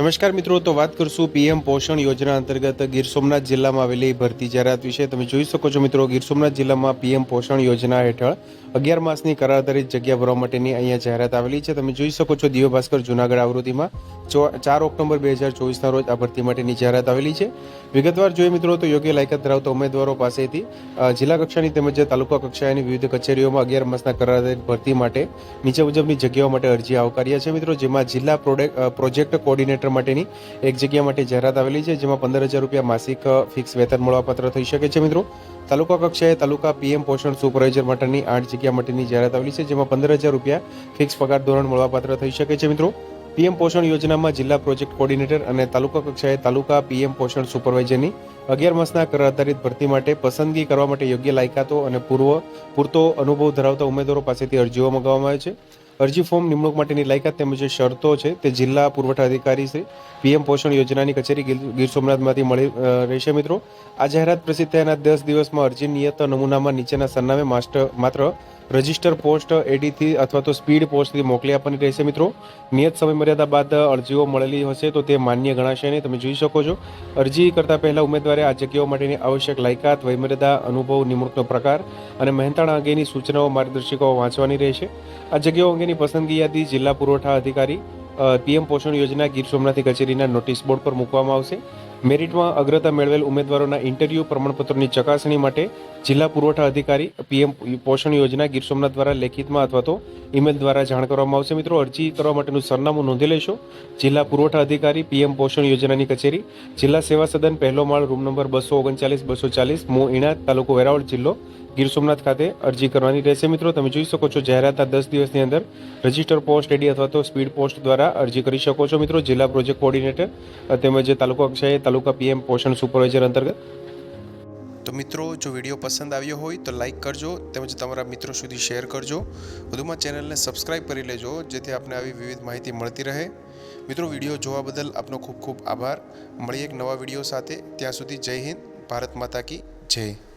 નમસ્કાર મિત્રો, તો વાત કરશું પીએમ પોષણ યોજના અંતર્ગત ગીર સોમનાથ જિલ્લામાં આવેલી ભરતી જાહેરાત વિશે. તમે જોઈ શકો છો મિત્રો, ગીર સોમનાથ જિલ્લામાં પીએમ પોષણ યોજના હેઠળ અગિયાર માસની કરાર આધારિત જગ્યા ભરવા માટેની અહીંયા જાહેરાત આવેલી છે. તમે જોઈ શકો છો દિવ્ય ભાસ્કર જુનાગઢ આવૃત્તિમાં ચાર ઓક્ટોબર બે હજાર ચોવીસના રોજ આ ભરતી માટેની જાહેરાત આવેલી છે. વિગતવાર જોઈએ મિત્રો, તો યોગ્ય લાયકાત ધરાવતા ઉમેદવારો પાસેથી જિલ્લા કક્ષાની તેમજ તાલુકા કક્ષાની વિવિધ કચેરીઓમાં અગિયાર માસના કરાર આધારિત ભરતી માટે નીચે મુજબની જગ્યાઓ માટે અરજી આવકાર્યા છે મિત્રો, જેમાં જિલ્લા પ્રોજેક્ટ કોઓર્ડિનેટર માટેની એક જગ્યા માટે જાહેરાત આવેલી છે, જેમાં પંદર હજાર રૂપિયા માસિક ફિક્સ વેતન મળવાપાત્ર થઈ શકે છે, મિત્રો. તાલુકા કક્ષાએ તાલુકા પીએમ પોષણ સુપરવાઇઝર માટેની આઠ જગ્યા માટેની જાહેરાત આવેલી છે, જેમાં પંદર હજાર રૂપિયા ફિક્સ પગાર ધોરણ મળવાપાત્ર થઈ શકે છે, મિત્રો. પીએમ પોષણ યોજનામાં જિલ્લા પ્રોજેક્ટ કોર્ડિનેટર અને તાલુકા કક્ષાએ તાલુકા પીએમ પોષણ સુપરવાઇઝરની અગિયાર માસના કર આધારિત ભરતી માટે પસંદગી કરવા માટે યોગ્ય લાયકાતો અને પૂર્વ, પૂરતો અનુભવ ધરાવતા ઉમેદવારો પાસેથી અરજીઓ મંગાવવામાં આવે છે. અરજી ફોર્મ નિમણૂક માટેની લાયકાત તેમજ શરતો છે તે જિલ્લા પુરવઠા અધિકારી શ્રી પીએમ પોષણ યોજનાની કચેરી ગીર સોમનાથમાંથી મળી રહેશે મિત્રો. આ જાહેરાત પ્રસિદ્ધ થયાના દસ દિવસમાં અરજી નિયત નમૂનામાં નીચેના સરનામે માસ્ટર, માત્ર રજિસ્ટર પોસ્ટ એડીથી અથવા તો સ્પીડ પોસ્ટથી મોકલી આપવાની રહેશે મિત્રો. નિયત સમય મર્યાદા બાદ અરજીઓ મળેલી હશે તો તે માન્ય ગણાશે નહીં. તમે જોઈ શકો છો. અરજી કરતાં પહેલાં ઉમેદવારે આ જગ્યાઓ માટેની આવશ્યક લાયકાત, વયમર્યાદા, અનુભવ, નિમણૂકનો પ્રકાર અને મહેનતાણા અંગેની સૂચનાઓ માર્ગદર્શિકાઓ વાંચવાની રહેશે. આ જગ્યાઓ અંગેની પસંદગી યાદી જિલ્લા પુરવઠા અધિકારી પીએમ પોષણ યોજના ગીર સોમનાથ કચેરીના નોટિસ બોર્ડ પર મૂકવામાં આવશે. મેરિટમાં અગ્રતા મેળવેલ ઉમેદવારોના ઇન્ટરવ્યૂ, પ્રમાણપત્રોની ચકાસણી માટે જિલ્લા પુરવઠા અધિકારી, પીએમ પોષણ યોજના ગીર સોમનાથ દ્વારા લેખિતમાં અથવા તો ઈમેલ દ્વારા જાણ કરવામાં આવશે. મિત્રો, અરજી કરવા માટેનું સરનામું નોંધી લેશો. જિલ્લા પુરવઠા અધિકારી, પીએમ પોષણ યોજનાની કચેરી, જિલ્લા સેવા સદન, પહેલો માળ, રૂમ નંબર બસો ઓગણચાલીસ, બસો ચાલીસ, મો ઈણા તાલુકો વેરાવળ જિલ્લો, ગીર સોમનાથ ખાતે અરજી કરવાની રહેશે. મિત્રો, તમે જોઈ શકો છો જાહેરાતના દસ દિવસની અંદર રજિસ્ટર પોસ્ટ એડી અથવા તો સ્પીડ પોસ્ટ દ્વારા અરજી કરી શકો છો મિત્રો. જિલ્લા પ્રોજેક્ટ કોઓર્ડિનેટર તેમજ તાલુકા કક્ષાએ તાલુકા પીએમ પોષણ સુપરવાઇઝર અંતર્ગત. તો મિત્રો, જો વીડિયો પસંદ આવ્યો હોય તો લાઇક કરજો, તેમજ તમારા મિત્રો સુધી શેર કરજો. વધુમાં ચેનલને સબસ્ક્રાઇબ કરી લેજો, જેથી આપને આવી વિવિધ માહિતી મળતી રહે. મિત્રો, વીડિયો જોવા બદલ આપનો ખૂબ ખૂબ આભાર. મળીએ એક નવા વીડિયો સાથે. ત્યાં સુધી જય હિન્દ, ભારત માતા કી જય.